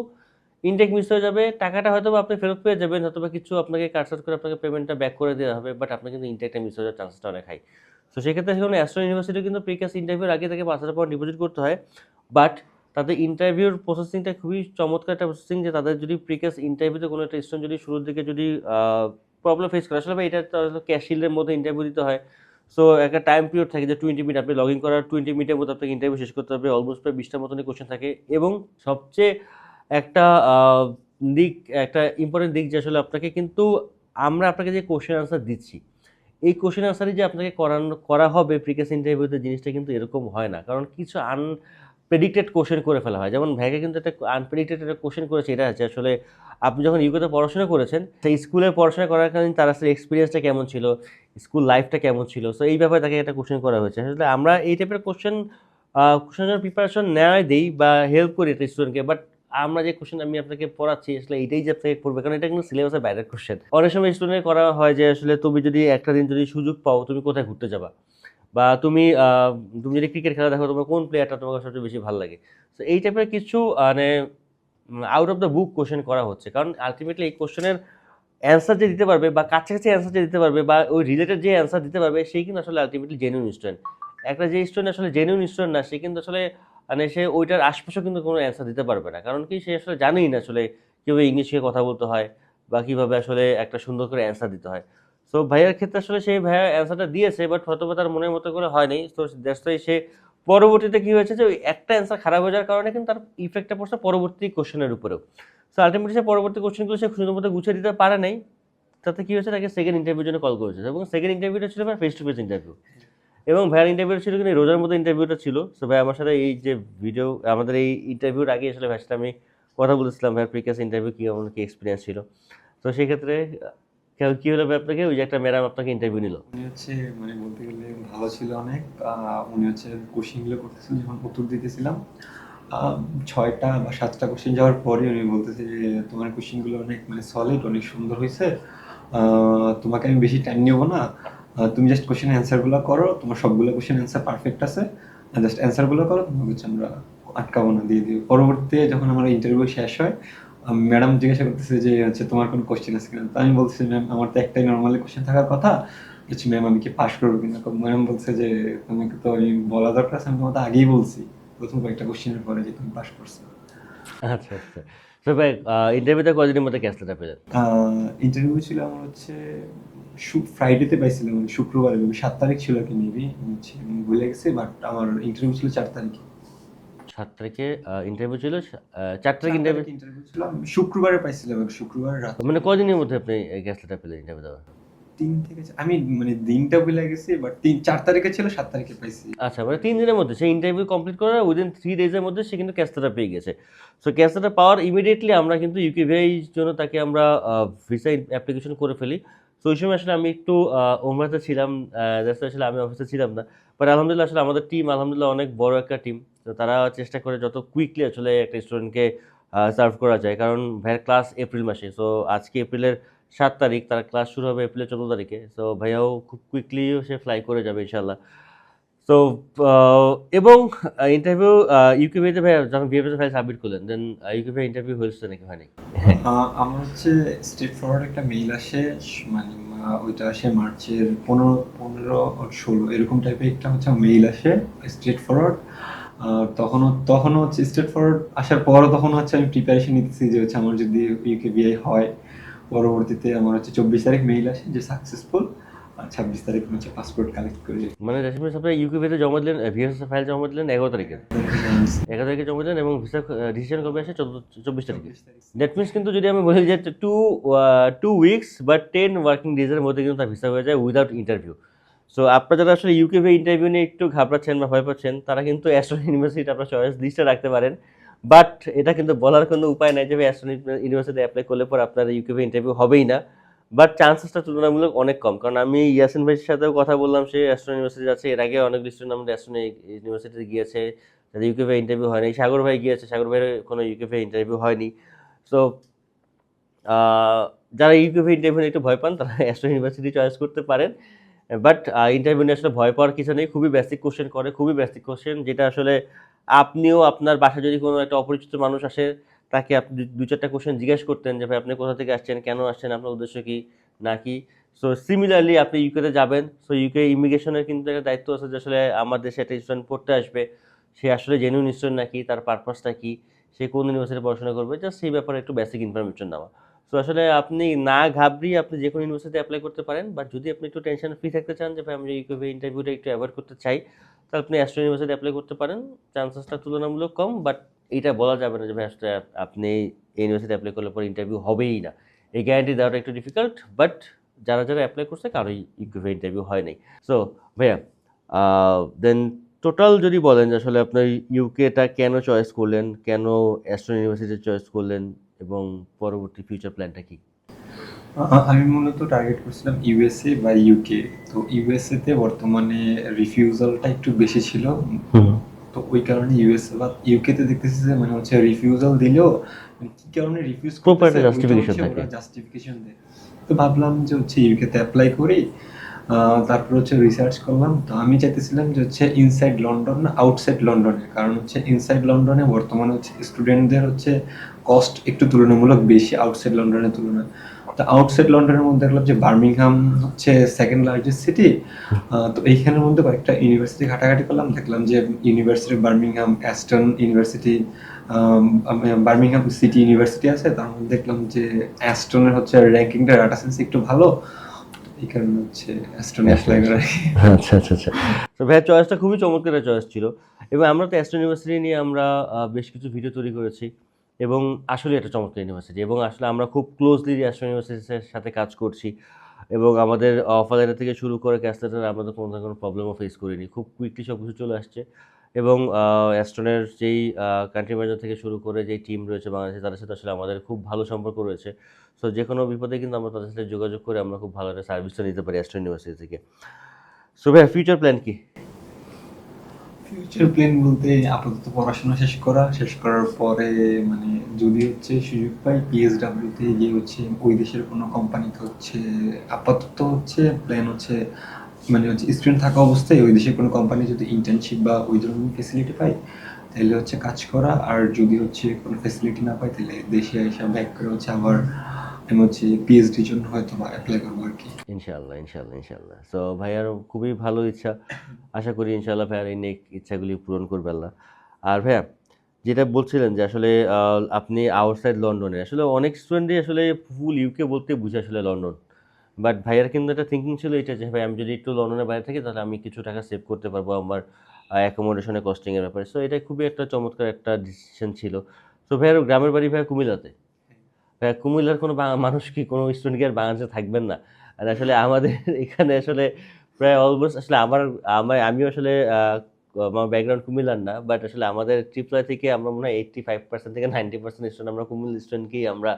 ইনটেক মিস হয়ে যাবে, টাকাটা হয়তো আপনি ফেরত পেয়ে যাবেন হয়তো কিছু আপনাকে কাটসাট করে আপনাকে পেমেন্টটা ব্যাক করে দেওয়া হবে বাট আপনার কিন্তু ইনটেকটা মিস হয়ে যাওয়ার চান্সটা অনেক হাই তো সেক্ষেত্রে সেখানে অ্যাস্ট্রো ইউনিভার্সিটি কিন্তু প্রিকাস ইন্টারভিউর আগে থেকে পাঁচ হাজার ডিপোজিট করতে হয়। বাট তাদের ইন্টারভিউর প্রসেসিংটা খুবই চমৎকার একটা প্রসেসিং যে তাদের যদি প্রিকাস ইন্টারভিউতে কোনো একটা স্টুডেন্ট যদি শুরুর দিকে যদি প্রবলেম ফেস করে, আসলে এটা তো ক্যাশিল্ডের মধ্যে ইন্টারভিউ দিতে হয়। সো একটা টাইম পিরিয়ড থাকে যে টোয়েন্টি মিনিট আপনি লগ ইন করার টোয়েন্টি মিনিটের মধ্যে আপনাকে ইন্টারভিউ শেষ করতে হবে অলমোস্ট প্রায় বিশটার মতনই কোশ্চেন থাকে। এবং সবচেয়ে একটা দিক একটা ইম্পর্টেন্ট দিক যে আসলে আপনাকে কিন্তু, আমরা আপনাকে যে কোশ্চেন আনসার দিচ্ছি এই কোশ্চেন আনসারই যে আপনাকে করানো, করা হবে প্রিকেস ইন্টারভিউতে জিনিসটা কিন্তু এরকম হয় না। কারণ কিছু আনপ্রেডিক্টেড কোশ্চেন করে ফেলা হয়। যেমন ভ্যাগে কিন্তু একটা আনপ্রেডিক্টেড একটা কোশ্চেন করেছে, এটা আছে। আসলে আপনি যখন ইউকেতে পড়াশোনা করেছেন, সেই স্কুলে পড়াশোনা করার কারণে তার আসলে এক্সপিরিয়েন্সটা কেমন ছিল স্কুল লাইফটা কেমন ছিল। সো এই ব্যাপারে তাকে একটা কোশ্চেন করা হয়েছে। আসলে আমরা এই টাইপের কোশ্চেন কোশ্চেনের প্রিপারেশন নেওয়াই দিই বা হেল্প করি একটা স্টুডেন্টকে বাট আমরা যে কোশ্চেন আমি আপনাকে পড়াচ্ছি, আসলে এটাই যে আপনাকে পড়বে কারণ এটা কিন্তু সিলেবাসের বাইরের কোশ্চেন অনেক সময় স্টুডেন্ট করা হয় যে, আসলে তুমি যদি একটা দিন যদি সুযোগ পাও, তুমি কোথায় ঘুরতে যাবা? বা তুমি তুমি যদি ক্রিকেট খেলা দেখো, তোমার কোন প্লেয়ারটা তোমার সবচেয়ে বেশি ভালো লাগে? তো এই টাইপের কিছু মানে out of the book question করা হচ্ছে। কারণ আলটিমেটলি এই কোশ্চেনের অ্যান্সার যে দিতে পারবে বা কাছাকাছি অ্যান্সার যে দিতে পারবে বা ওই রিলেটেড যে অ্যান্সার দিতে পারবে সেই কিন্তু আসলে আলটিমেটলি জেনুইন স্টুডেন্ট একটা যে স্টুডেন্ট আসলে জেনুইন স্টুডেন্ট না, সে কিন্তু আসলে মানে সে ওইটার আশপাশেও কিন্তু কোনো অ্যান্সার দিতে পারবে না। কারণ কি সে আসলে জানেই না আসলে কীভাবে ইংলিশে কথা বলতে হয় বা কীভাবে আসলে একটা সুন্দর করে অ্যান্সার দিতে হয়। সো ভাইয়ার ক্ষেত্রে আসলে সেই ভাইয়া অ্যান্সারটা দিয়েছে বাট হয়তো তার মনের মতো করে হয়নি। তো দ্যাটস সে পরবর্তীতে কি হয়েছে যে ওই একটা অ্যান্সার খারাপ হয়ে যাওয়ার কারণে কিন্তু তার ইফেক্টটা পড়ছে পরবর্তী কোশ্চেনের উপরেও। সো আলটিমেটলি সে পরবর্তী কোশ্চেনগুলো সে সুন্দর মতো গুছিয়ে দিতে পারে নাই। তাতে কি হয়েছে? তাকে সেকেন্ড ইন্টারভিউর জন্য কল করেছে এবং সেকেন্ড ইন্টারভিউটা ছিল ফেস টু ফেস ইন্টারভিউ এবং ভাইয়ার ইন্টারভিউ ছিল কিন্তু রোজার মতো ইন্টারভিউটা ছিল। সো ভাই আমার সাথে এই যে ভিডিও আমাদের এই ইন্টারভিউর আগে আসলে ভাইয়ের আমি কথা বলেছিলাম ভাইয়ের প্রিকাস ইন্টারভিউ কী এমন কি এক্সপিরিয়েন্স ছিল। তো সেই ক্ষেত্রে আহ, কি হলো আপনাকে? ওই যে একটা ম্যাডাম আপনাকে ইন্টারভিউ নিল। উনি হচ্ছে মানে বলতে গেলে ভালো ছিল অনেক। উনি হচ্ছে কোশ্চেনগুলো করতেছিলেন যখন উত্তর দিতেছিলাম। ছয়টা বা সাতটা কোশ্চেন যাওয়ার পরে উনি বলতেছে যে তোমার কোশ্চেনগুলো অনেক মানে সলিড অনেক সুন্দর হয়েছে তোমাকে আমি বেশি টাইম নেব না। তুমি জাস্ট কোশ্চেন অ্যান্সারগুলো করো তোমার সবগুলো কোশ্চেন অ্যান্সার পারফেক্ট আছে। আর জাস্ট অ্যান্সারগুলো করো তোমাকে হচ্ছে আমরা আটকাবো না দিয়ে দিও। পরবর্তীতে যখন আমার ইন্টারভিউ শেষ হয় ম্যাডাম জিজ্ঞাসা করতেছে যে হচ্ছে তোমার কোনো কোশ্চেন আছে কিনা? তো আমি বলছি ম্যাম আমার তো একটাই নর্মালি কোশ্চেন থাকার কথা। হচ্ছে ম্যাম আমি কি পাশ করব কিনা? ম্যাডাম বলছে যে তোমাকে তো আমি বলা দরকার আছে আমি তোমাকে আগেই বলছি। প্রথম কয়েকটা কোশ্চেনের পরে যে তুমি পাশ করছ। আচ্ছা আচ্ছা। তো ভাই ইন্টারভিউতে কদিনের মধ্যে ক্যাসটা পেলেন? ইন্টারভিউ ছিল আমার হচ্ছে ফ্রাইডেতে পাইছিলাম মানে শুক্রবারে maybe সাত তারিখ ছিল কি মেবি হচ্ছে ভুলে গেছি বাট আমার ইন্টারভিউ ছিল চার তারিখে। সাত তারিখে ইন্টারভিউ ছিল? চার তারিখ ইন্টারভিউ ইন্টারভিউ ছিল শুক্রবারে পাইছিলাম শুক্রবার রাত মানে কদিনের মধ্যে আপনি গ্যাসটা পেলেন ইন্টারভিউ দেওয়া তিন থেকে আমি মানে দিনটা ভুলে গেছি বাট তিন চার তারিখে ছিল সাত তারিখে পাইছি। আচ্ছা মানে তিন দিনের মধ্যে সেই ইন্টারভিউ কমপ্লিট করার উইদিন থ্রি ডেজের মধ্যে সে কিন্তু ক্যাস্টাটা পেয়ে গেছে। সো ক্যাস্টাটা পাওয়ার ইমিডিয়েটলি আমরা কিন্তু ইউকে ভিআই জন্য তাকে আমরা ভিসা অ্যাপ্লিকেশন করে ফেলি। তো ওই সময় আসলে আমি একটু ওমরাতে ছিলাম জাস্ট আসলে আমি অফিসে ছিলাম না। বাট আলহামদুলিল্লাহ আসলে আমাদের টিম আলহামদুলিল্লাহ অনেক বড় একটা টিম তো তারা চেষ্টা করে যত কুইকলি আসলে একটা স্টুডেন্টকে সার্ভ করা যায়। কারণ ভাইয়ের ক্লাস এপ্রিল মাসে। সো আজকে এপ্রিলের সাত তারিখ, তার ক্লাস শুরু হবে এপ্রিলের চোদ্দ তারিখে। সো ভাইয়াও খুব কুইকলিও সে ফ্লাই করে যাবে ইনশাল্লাহ তো এবং ইন্টারভিউ ইউকে ভিতে ভাই, যখন বিএফএস ফাইল সাবমিট করলেন দেন ইউকে ভাই ইন্টারভিউ হয়েছে নাকি হয়নি? আমার হচ্ছে স্ট্রেট ফরওয়ার্ড একটা মেইল আসে মানে ওইটা আসে মার্চের পনেরো পনেরো ষোলো, এরকম টাইপের একটা হচ্ছে মেইল আসে স্ট্রেট ফরওয়ার্ড তখনও তখনও হচ্ছে স্ট্রেট ফরওয়ার্ড আসার পরও তখন হচ্ছে আমি প্রিপারেশন নিতেছি যে হচ্ছে আমার যদি ইউকে বিআই হয়, পরবর্তীতে আমার হচ্ছে চব্বিশ তারিখ মেইল আসে যে সাকসেসফুল আর ছাব্বিশ তারিখ হচ্ছে পাসপোর্ট কালেক্ট করে। মানে রেসিপিস আপনি ইউকে ভিতে জমা দিলেন ভিএফএস ফাইল জমা দিলেন এগারো তারিখে। এগারো তারিখে জমা দিলেন এবং ভিসা ডিসিশন কবে আসে? চব্বিশ তারিখে। দ্যাট মিনস কিন্তু যদি আমি বলি যে টু টু উইকস বা টেন ওয়ার্কিং ডেজের মধ্যে কিন্তু তার ভিসা হয়ে যায় উইদাউট ইন্টারভিউ সো আপনারা যারা আসলে ইউকে ভি ইন্টারভিউ নিয়ে একটু ঘাবড়াচ্ছেন বা ভয় পাচ্ছেন তারা কিন্তু অ্যাস্ট্রো ইউনিভার্সিটি আপনার চয়েস লিস্টে রাখতে পারেন। বাট এটা কিন্তু বলার কোনো উপায় নাই যে অ্যাস্ট্রো ইউনিভার্সিটি অ্যাপ্লাই করলে পর আপনার ইউকে ভি ইন্টারভিউ হবেই না। বাট চান্সেসটা তুলনামূলক অনেক কম। কারণ আমি ইয়াসিন ভাইয়ের সাথেও কথা বললাম, সে অ্যাস্ট্রো ইউনিভার্সিটি আছে এর আগে অনেক স্টুডেন্ট আমাদের অ্যাস্ট্রো ইউনিভার্সিটিতে গিয়েছে। যাদের ইউকে ভি ইন্টারভিউ হয়নি। সাগর ভাই গিয়েছে। সাগর ভাইয়ের কোনো ইউকে ভি ইন্টারভিউ হয়নি। সো যারা ইউকিউবে ইন্টারভিউ একটু ভয় পান, তারা অ্যাস্ট্রো ইউনিভার্সিটি চয়েস করতে পারেন। বাট ইন্টারভিউ নিয়ে আসলে ভয় পাওয়ার কিছু নেই। খুবই বেসিক কোশ্চেন করে। খুবই বেসিক কোশ্চেন যেটা আসলে আপনিও আপনার বাসায় যদি কোনো একটা অপরিচিত মানুষ আসে তাকে আপনি দু- চারটা কোশ্চেন জিজ্ঞেস করতেন যে, ভাই, আপনি কোথা থেকে আসছেন? কেন আসছেন? আপনার উদ্দেশ্য কি? না কি সো সিমিলারলি আপনি ইউকেতে যাবেন। সো ইউকে ইমিগ্রেশনের কিন্তু একটা দায়িত্ব আছে যে, আসলে আমার দেশে একটা স্টুডেন্ট পড়তে আসবে। সে আসলে জেনুইন স্টুডেন্ট নাকি? তার পারপাসটা কি? সে কোন ইউনিভার্সিটি পড়াশোনা করবে? জাস্ট সেই ব্যাপারে একটু বেসিক ইনফরমেশন নেওয়া। সো আসলে আপনি না ঘাবড়িয়ে আপনি যে কোনো ইউনিভার্সিটি অ্যাপ্লাই করতে পারেন। বাট যদি আপনি একটু টেনশন ফ্রি থাকতে চান যে, ভাই, আমি ইউকে ইন্টারভিউটা একটু অ্যাভয়েড করতে চাই। তাহলে আপনি অ্যাস্ট্রো ইউনিভার্সিটি অ্যাপ্লাই করতে পারেন। চান্সেসটা তুলনামূলক কম বাট এটা বলা যাবে না যে ভাই আসলে আপনি ইউনিভার্সিটি অ্যাপ্লাই করলে পরে ইন্টারভিউ হবেই না। এই গ্যারান্টি দেওয়াটা একটু ডিফিকাল্ট বাট যারা যারা অ্যাপ্লাই করছে, কারোই ইন্টারভিউ হয় নাই। সো ভাইয়া দেন টোটাল যদি বলেন যে আসলে আপনার ইউকেটা কেন চয়েস করলেন, কেন অ্যাস্ট্রো ইউনিভার্সিটি চয়েস করলেন, এবং পরবর্তী ফিউচার প্ল্যানটা কি? আমি মূলত টার্গেট করছিলাম ইউএসএ বা ইউকে তো ইউএসএ তে বর্তমানে রিফিউজালটা একটু বেশি ছিল। তো ওই কারণে ইউএসএ বা ইউকে তে দেখতেছি যে মানে হচ্ছে রিফিউজাল দিলেও মানে কি কারণে রিফিউজ একটা justification থাকে। জাস্টিফিকেশন দেয়। তো ভাবলাম যে হচ্ছে ইউকে তে অ্যাপ্লাই করি তারপর হচ্ছে রিসার্চ করলাম। তো আমি চাইতেছিলাম যে হচ্ছে ইনসাইড লন্ডন না আউটসাইড লন্ডনে কারণ হচ্ছে ইনসাইড লন্ডনে বর্তমানে হচ্ছে স্টুডেন্টদের হচ্ছে কস্ট একটু তুলনামূলক বেশি আউটসাইড লন্ডনের তুলনায়। তো আউটসাইড লন্ডনের মধ্যে দেখলাম যে বার্মিংহাম হচ্ছে সেকেন্ড লার্জেস্ট সিটি তো এইখানের মধ্যে কয়েকটা ইউনিভার্সিটি ঘাটাঘাটি করলাম। দেখলাম যে university Birmingham Aston university Birmingham city university আছে। তার মধ্যে দেখলাম যে অ্যাস্টনের হচ্ছে র্যাঙ্কিংটা ডাটা সায়েন্স একটু ভালো। এই কারণে হচ্ছে অ্যাস্টন অ্যাপ্লাই করা আচ্ছা আচ্ছা আচ্ছা। তো ভাইয়ের চয়েসটা খুবই চমৎকার চয়েস ছিল। এবং আমরা তো অ্যাস্ট্রো ইউনিভার্সিটি নিয়ে আমরা বেশ কিছু ভিডিও তৈরি করেছি। এবং আসলে এটা চমৎকার ইউনিভার্সিটি এবং আসলে আমরা খুব ক্লোজলি অ্যাস্ট্রো ইউনিভার্সিটির সাথে কাজ করছি এবং আমাদের অফার থেকে শুরু করে ক্যাশ তো কোনো ধরনের কোনো প্রবলেমও ফেস করিনি। খুব কুইকলি সব কিছু চলে আসছে এবং অ্যাস্ট্রনের যেই কান্ট্রি ম্যানেজার থেকে শুরু করে যেই টিম রয়েছে বাংলাদেশে, তাদের সাথে আসলে আমাদের খুব ভালো সম্পর্ক রয়েছে। সো যে কোনো বিপদে কিন্তু আমরা তাদের সাথে যোগাযোগ করে আমরা খুব ভালো একটা সার্ভিসটা নিতে পারি অ্যাস্ট্রো ইউনিভার্সিটি থেকে। সো ভাইয়া ফিউচার প্ল্যান কি? ফিউচার প্ল্যান বলতে আপাতত পড়াশোনা শেষ করা, শেষ করার পরে মানে যদি হচ্ছে সুযোগ পাই গিয়ে হচ্ছে ওই দেশের কোনো কোম্পানিতে হচ্ছে আপাতত হচ্ছে প্ল্যান হচ্ছে মানে হচ্ছে স্টুডেন্ট থাকা অবস্থায় ওই দেশের কোনো কোম্পানি যদি ইন্টার্নশিপ বা ওই ধরনের ফেসিলিটি পাই, তাহলে হচ্ছে কাজ করা। আর যদি হচ্ছে কোনো ফেসিলিটি না পাই, তাহলে দেশে এসে ব্যাক করে হচ্ছে আবার আমি হচ্ছে পিএইচডির জন্য হয়তো বা অ্যাপ্লাই করব। ইনশাল্লাহ ইনশাল্লাহ ইনশাল্লাহ সো ভাইয়ার খুবই ভালো ইচ্ছা। আশা করি ইনশাল্লাহ ভাইয়ার এই নেক ইচ্ছাগুলি পূরণ করবে আল্লাহ। আর ভাইয়া, যেটা বলছিলেন যে আসলে আপনি আউটসাইড লন্ডনে আসলে অনেক স্টুডেন্টই আসলে ফুল ইউকে বলতে বুঝে আসলে লন্ডন বাট ভাইয়ার কিন্তু একটা থিঙ্কিং ছিল এটা যে, ভাই, আমি যদি একটু লন্ডনের বাইরে থাকি, তাহলে আমি কিছু টাকা সেভ করতে পারব আমার অ্যাকোমোডেশনে কস্টিংয়ের ব্যাপারে। সো এটা খুবই একটা চমৎকার একটা ডিসিশন ছিল। তো ভাইয়ার গ্রামের বাড়ি ভাইয়া কুমিল্লাতে। ভাইয়া, কুমিল্লার কোনো মানুষ কি কোনো স্টুডেন্ট কি আর বাংলাদেশে থাকবেন না? আর আসলে আমাদের এখানে আসলে প্রায় অলমোস্ট আসলে আমার আমার আমিও আসলে আমার ব্যাকগ্রাউন্ড কুমিল্লার না বাট আসলে আমাদের ট্রিপলাই থেকে আমরা মনে হয় এইট্টি ফাইভ পার্সেন্ট থেকে নাইনটি পার্সেন্ট স্টুডেন্ট আমরা কুমিল্লা স্টুডেন্টকেই আমরা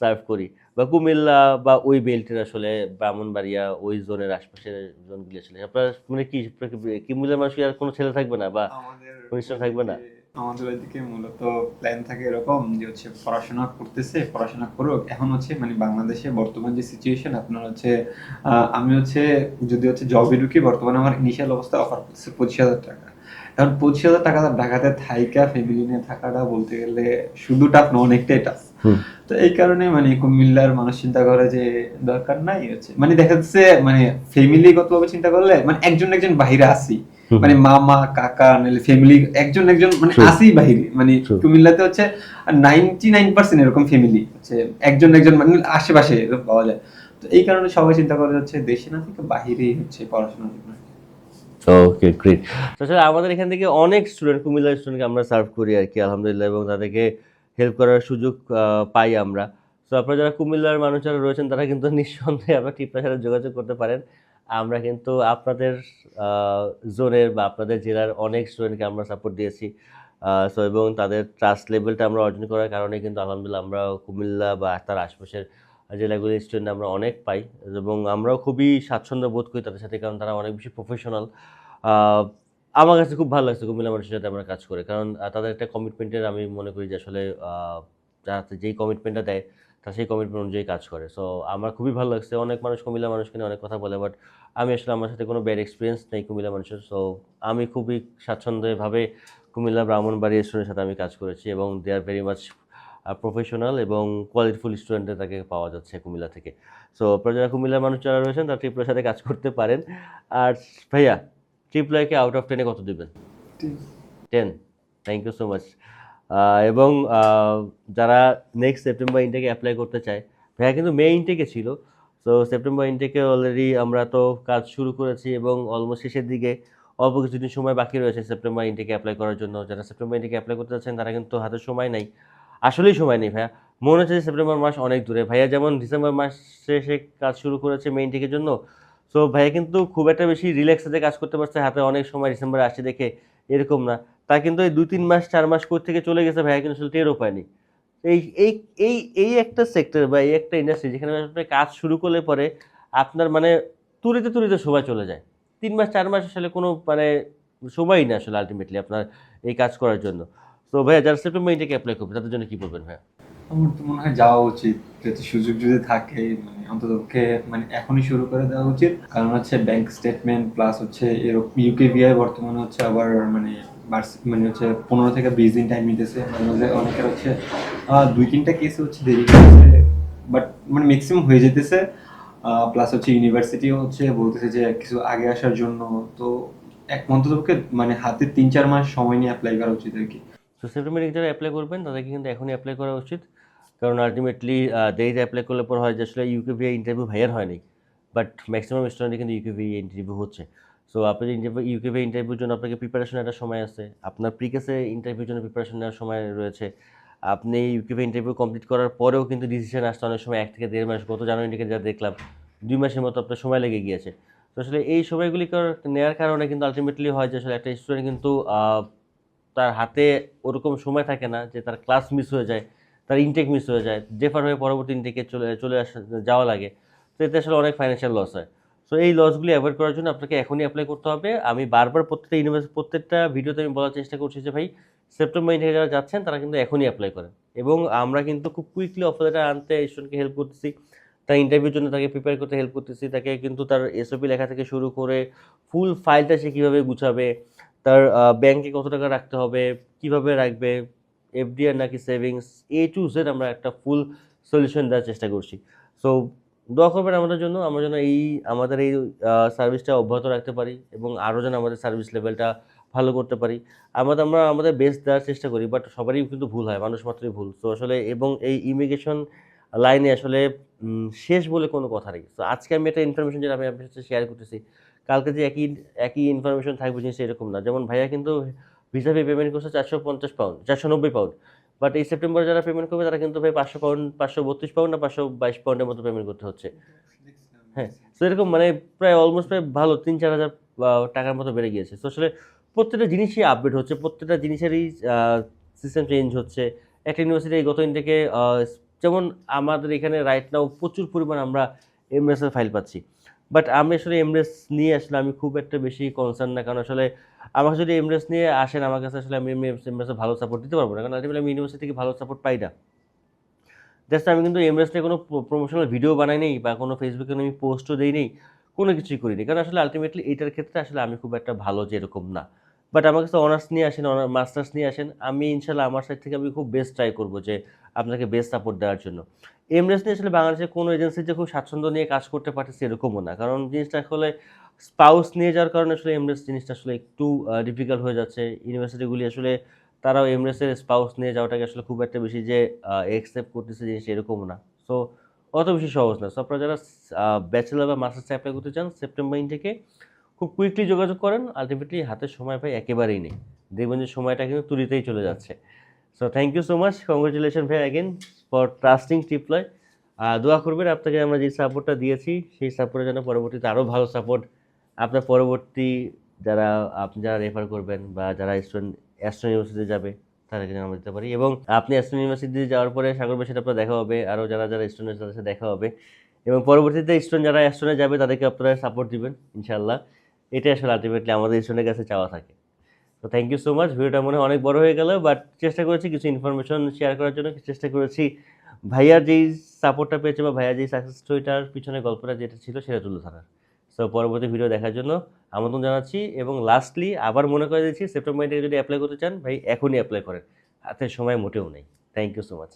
সার্ভ করি বা কুমিল্লা বা ওই বেল্টের আসলে ব্রাহ্মণবাড়িয়া ওই জোনের আশপাশের জোনগুলি আসলে আপনার মানে কি কুমিল্লার মানুষ আর কোনো ছেলে থাকবে না বা আমাদের অনুষ্ঠান থাকবে না? আমাদের ওইদিকে মূলত প্ল্যান থাকে এরকম যে হচ্ছে পড়াশোনা করতেছে পড়াশোনা করুক। এখন হচ্ছে মানে বাংলাদেশে বর্তমান যে সিচুয়েশন আপনার হচ্ছে আমি হচ্ছে যদি হচ্ছে জবে ঢুকি বর্তমানে আমার ইনিশিয়াল অবস্থা অফার করছে পঁচিশ হাজার টাকা। এখন পঁচিশ হাজার টাকা ঢাকাতে থাইকা ফ্যামিলি নিয়ে থাকাটা বলতে গেলে শুধু টাফ না অনেকটাই টাফ তো এই কারণে মানে কুমিল্লার মানুষ চিন্তা করে যে দরকার নাই হচ্ছে। মানে দেখা যাচ্ছে মানে ফ্যামিলিগত ভাবে চিন্তা করলে মানে একজন একজন বাহিরে আসি। মানে মামা কাকা নাহলে ফ্যামিলি একজন একজন মানে True. আসি বাহিরে। মানে কুমিল্লাতে হচ্ছে নাইনটি নাইন পার্সেন্ট এরকম ফ্যামিলি হচ্ছে একজন একজন মানে আশেপাশে এরকম পাওয়া যায়। তো এই কারণে সবাই চিন্তা করে হচ্ছে দেশে না থেকে বাহিরেই হচ্ছে পড়াশোনার জন্য ওকে গ্রেট আসলে আমাদের এখান থেকে অনেক স্টুডেন্ট কুমিল্লার স্টুডেন্টকে আমরা সার্ভ করি আর কি আলহামদুলিল্লাহ এবং তাদেরকে হেল্প করার সুযোগ আহ, পাই আমরা। তো আপনারা যারা কুমিল্লার মানুষ যারা রয়েছেন তারা কিন্তু নিঃসন্দেহে আপনার টিপটার সাথে যোগাযোগ করতে পারেন। আমরা কিন্তু আপনাদের জোনের বা আপনাদের জেলার অনেক স্টুডেন্টকে আমরা সাপোর্ট দিয়েছি। সো এবং তাদের ট্রাস্ট লেভেলটা আমরা অর্জন করার কারণে কিন্তু আলহামদুলিল্লাহ আমরা কুমিল্লা বা তার আশপাশের জেলাগুলির স্টুডেন্ট আমরা অনেক পাই এবং আমরাও খুবই স্বাচ্ছন্দ্য বোধ করি তাদের সাথে কারণ তারা অনেক বেশি প্রফেশনাল আমার কাছে খুব ভালো লাগছে কুমিল্লা মানুষের সাথে আমরা কাজ করে। কারণ তাদের একটা কমিটমেন্টের আমি মনে করি যে আসলে যেই কমিটমেন্টটা দেয় তারা সেই কমিটমেন্ট অনুযায়ী কাজ করে। সো আমার খুবই ভালো লাগছে। অনেক মানুষ কুমিল্লা মানুষকে নিয়ে অনেক কথা বলে বাট আমি আসলে আমার সাথে কোনো ব্যাড এক্সপিরিয়েন্স নেই কুমিল্লা মানুষের। সো আমি খুবই স্বাচ্ছন্দ্যভাবে কুমিল্লা ব্রাহ্মণবাড়ি স্টুডেন্টের সাথে আমি কাজ করেছি এবং they are very much professional এবং কোয়ালিটিফুল স্টুডেন্টদের তাকে পাওয়া যাচ্ছে কুমিল্লা থেকে। সো আপনারা যারা কুমিল্লার মানুষ যারা রয়েছেন তারা ট্রিপলার সাথে কাজ করতে পারেন। আর ভাইয়া ট্রিপলাইকে আউট অফ টেনে কত দেবেন? Ten thank you so much এবং যারা নেক্সট সেপ্টেম্বর ইনটেকে অ্যাপ্লাই করতে চায়, ভাইয়া কিন্তু মে ইনটেকে ছিল তো সেপ্টেম্বর ইনটেকে অলরেডি আমরা তো কাজ শুরু করেছি এবং অলমোস্ট শেষের দিকে অল্প কিছুদিন সময় বাকি রয়েছে সেপ্টেম্বর ইনটেকে অ্যাপ্লাই করার জন্য। যারা সেপ্টেম্বর ইনটেকে অ্যাপ্লাই করতে চাচ্ছেন, তারা কিন্তু হাতে সময় নেই। আসলেই সময় নেই ভাইয়া। মনে হচ্ছে সেপ্টেম্বর মাস অনেক দূরে। ভাইয়া যেমন ডিসেম্বর মাসে সে কাজ শুরু করেছে মেইন টিকের জন্য সো ভাইয়া কিন্তু খুব একটা বেশি রিল্যাক্সে কাজ করতে পারছে, হাতে অনেক সময় ডিসেম্বরে আসছে দেখে এরকম না। তা কিন্তু এই দুই তিন মাস, চার মাস কোর থেকে চলে গেছে ভাইয়া, কিন্তু আসলে টেরও পায়নি। এই এই এই এই একটা সেক্টর বা এই একটা ইন্ডাস্ট্রি যেখানে আপনি কাজ শুরু করলে পরে আপনার মানে তুরিতে তুরিতে সময় চলে যায়। তিন মাস, চার মাস আসলে কোনো মানে সময়ই না আসলে আলটিমেটলি আপনার এই কাজ করার জন্য। তো ভাইয়া, যারা সেপ্টেম্বর ইন্টেকে অ্যাপ্লাই করবে, তাদের জন্য কী বলবেন ভাইয়া? আমার তো মনে হয় যাওয়া উচিত। যদি সুযোগ যদি থাকে মানে অন্ততপক্ষে মানে এখনই শুরু করে দেওয়া উচিত। কারণ হচ্ছে ব্যাংক স্টেটমেন্ট প্লাস হচ্ছে এরকম ইউকে বিআই বর্তমানে হচ্ছে আবার মানে মানে হচ্ছে পনেরো থেকে বিশ দিন টাইম নিতেছে। মাঝে অনেকের হচ্ছে দুই তিনটা কেসে হচ্ছে দেরি করছে বাট মানে ম্যাক্সিমাম হয়ে যেতেছে। প্লাস হচ্ছে ইউনিভার্সিটিও হচ্ছে বলতেছে যে কিছু আগে আসার জন্য। তো এক অন্ততপক্ষে মানে হাতে তিন চার মাস সময় নিয়ে অ্যাপ্লাই করা উচিত আর কি। তো সেপ্টেম্বর যারা অ্যাপ্লাই করবেন, তাদেরকে কিন্তু এখনই অ্যাপ্লাই করা উচিত। কারণ আলটিমেটলি দেরিতে অ্যাপ্লাই করলে পর হয় যে আসলে ইউকে ভিআই ইন্টারভিউ ভাইয়ার হয়নি বাট ম্যাক্সিমাম স্টুডেন্টই কিন্তু ইউকে ভিআই ইন্টারভিউ হচ্ছে। সো আপনি ইন্টারভিউ ইউকে ভিআই ইন্টারভিউর জন্য আপনাকে প্রিপারেশন একটা সময় আছে। আপনার প্রিকেসে ইন্টারভিউর জন্য প্রিপারেশন নেওয়ার সময় রয়েছে। আপনি ইউকে ভিআই ইন্টারভিউ কমপ্লিট করার পরেও কিন্তু ডিসিশন আসতে অনেক সময় এক থেকে দেড় মাস, গত জানুয়ারি থেকে যা দেখলাম, দুই মাসের মতো আপনার সময় লেগে গিয়েছে। তো আসলে এই সময়গুলি নেওয়ার কারণে কিন্তু আলটিমেটলি হয় যে আসলে একটা স্টুডেন্ট কিন্তু তার হাতে ওরকম সময় থাকে না যে তার ক্লাস মিস হয়ে যায়। তার ইনটেক মিস হয়ে যায় জেফার হয়ে পরবর্তী ইনটেকে চলে চলে আসা, যাওয়া লাগে। তো এতে আসলে অনেক ফাইন্যান্সিয়াল লস হয়। সো এই লসগুলি অ্যাভয়েড করার জন্য আপনাকে এখনই অ্যাপ্লাই করতে হবে। আমি বারবার প্রত্যেকটা ইউনিভার্সিটি প্রত্যেকটা ভিডিওতে আমি বলার চেষ্টা করছি যে ভাই সেপ্টেম্বর ইনটেকে যারা যাচ্ছেন, তারা কিন্তু এখনই অ্যাপ্লাই করেন। এবং আমরা কিন্তু খুব কুইকলি অফার লেটার আনতে স্টুডেন্টকে হেল্প করতেছি, তার ইন্টারভিউর জন্য তাকে প্রিপেয়ার করতে হেল্প করতেছি, তাকে কিন্তু তার এসওপি লেখা থেকে শুরু করে ফুল ফাইলটা সে কীভাবে গুছাবে, তার ব্যাংকে কত টাকা রাখতে হবে, কীভাবে রাখবে এফডিআর নাকি সেভিংস এ টু জেড আমরা একটা ফুল সলিউশন দেওয়ার চেষ্টা করছি। সো দোয়া করবেন আমাদের জন্য, আমরা যেন এই, আমাদের এই সার্ভিসটা অব্যাহত রাখতে পারি এবং আরও যেন আমাদের সার্ভিস লেভেলটা ভালো করতে পারি। আমাদের, আমরা আমাদের বেস্ট দেওয়ার চেষ্টা করি বাট সবারই কিন্তু ভুল হয়, মানুষ মাত্রই ভুল। তো আসলে, এবং এই ইমিগ্রেশন লাইনে আসলে শেষ বলে কোনো কথা নেই। তো আজকে আমি একটা ইনফরমেশন যেটা আমি আপনার সাথে শেয়ার করতেছি, কালকে যে একই একই ইনফরমেশন থাকবে জিনিসটা এরকম না। যেমন ভাইয়া কিন্তু ভিসা পে পেমেন্ট করছে চারশো পঞ্চাশ পাউন্ড চারশো নব্বই পাউন্ড বাট এই সেপ্টেম্বরে যারা পেমেন্ট করবে, তারা কিন্তু ভাই পাঁচশো পাউন্ড পাঁচশো বত্রিশ পাউন্ড না, পাঁচশো বাইশ পাউন্ডের মতো পেমেন্ট করতে হচ্ছে। হ্যাঁ তো এরকম মানে প্রায় অলমোস্ট প্রায় ভালো তিন চার হাজার টাকার মতো বেড়ে গিয়েছে। তো আসলে প্রত্যেকটা জিনিসই আপডেট হচ্ছে, প্রত্যেকটা জিনিসেরই সিস্টেম চেঞ্জ হচ্ছে। একটা ইউনিভার্সিটি এই গত ইনটেকে যেমন আমাদের এখানে রাইট নাও প্রচুর পরিমাণ আমরা এমএসের ফাইল পাচ্ছি। বাট আমি আসলে এমরেস নিয়ে আসলে আমি খুব একটা বেশি কনসার্ন না। কারণ আসলে আমাকে যদি এমরেস নিয়ে আসেন, আমার কাছে আসলে আমি এমরেসে ভালো সাপোর্ট দিতে পারব না। কারণ আলটিমেটলি আমি ইউনিভার্সিটি থেকে ভালো সাপোর্ট পাই না। জাস্ট আমি কিন্তু এমরেস নিয়ে কোনো প্রমোশনাল ভিডিও বানাই নেই বা কোনো ফেসবুকে আমি পোস্টও দিই নেই, কোনো কিছুই করিনি কারণ আসলে আলটিমেটলি এইটার ক্ষেত্রে আসলে আমি খুব একটা ভালো যে এরকম না। বাট আমার কাছে অনার্স নিয়ে আসেন অনার মাস্টার্স নিয়ে আসেন, আমি ইনশাল্লাহ আমার সাইড থেকে আমি খুব বেস্ট ট্রাই করব যে আপনাকে বেস্ট সাপোর্ট দেওয়ার জন্য। এমরেস নিয়ে আসলে বাংলাদেশের কোনো এজেন্সি যে খুব স্বাচ্ছন্দ্য নিয়ে কাজ করতে পারতেছে এরকমও না। কারণ জিনিসটা আসলে স্পাউস নিয়ে যাওয়ার কারণে আসলে এমরেস জিনিসটা আসলে একটু ডিফিকাল্ট হয়ে যাচ্ছে। ইউনিভার্সিটিগুলি আসলে তারাও এমরেসের স্পাউস নিয়ে যাওয়াটাকে আসলে খুব একটা বেশি যে একসেপ্ট করতেছে জিনিস এরকমও না। সো অত বেশি সহজ না। সো আপনারা যারা ব্যাচেলার বা মাস্টার্স অ্যাপ্লাই করতে চান সেপ্টেম্বর থেকে খুব কুইকলি যোগাযোগ করেন। আলটিমেটলি হাতে সময় পাই একেবারেই নেই। দেখবেন যে সময়টা কিন্তু তুলিতেই চলে যাচ্ছে। So thank you so much congratulation ভাই অ্যাগেন ফর ট্রাস্টিং টিপলয় দোয়া করবেন, আপনাকে আমরা যে সাপোর্টটা দিয়েছি, সেই সাপোর্টের জন্য পরবর্তীতে আরও ভালো সাপোর্ট আপনার পরবর্তী যারা আপনি যারা রেফার করবেন বা যারা স্টুডেন্ট অ্যাস্ট্রন ইউনিভার্সিটিতে যাবে, তাদেরকে যেন আমরা দিতে পারি। এবং আপনি অ্যাস্ট্রন ইউনিভার্সিটিতে যাওয়ার পরে সাগর সাথে আপনার দেখা হবে। আরও যারা যারা স্টুডেন্ট তাদের সাথে দেখা হবে। এবং পরবর্তীতে স্টুডেন্ট যারা অ্যাস্ট্রনে যাবে, তাদেরকে আপনারা সাপোর্ট দিবেন ইনশাল্লাহ এটাই আসলে আলটিমেটলি আমাদের স্টুডেন্টের কাছে চাওয়া থাকে। তো থ্যাংক ইউ সো মাচ ভিডিওটা মনে অনেক বড় হয়ে গেল বাট চেষ্টা করেছি কিছু ইনফরমেশন শেয়ার করার জন্য, চেষ্টা করেছি। ভাইয়ার যেই সাপোর্টটা পেয়েছে বা ভাইয়ার যেই সাকসেস স্টোরিটার পিছনে গল্পটা যেটা ছিল সেটা তুলে ধরার। সো পরবর্তী ভিডিও দেখার জন্য আমন্ত্রণ জানাচ্ছি, এবং লাস্টলি আবার মনে করে দিচ্ছি সেপ্টেম্বর থেকে যদি অ্যাপ্লাই করতে চান, ভাই এখনই অ্যাপ্লাই করেন। হাতে সময় মোটেও নেই। Thank you so much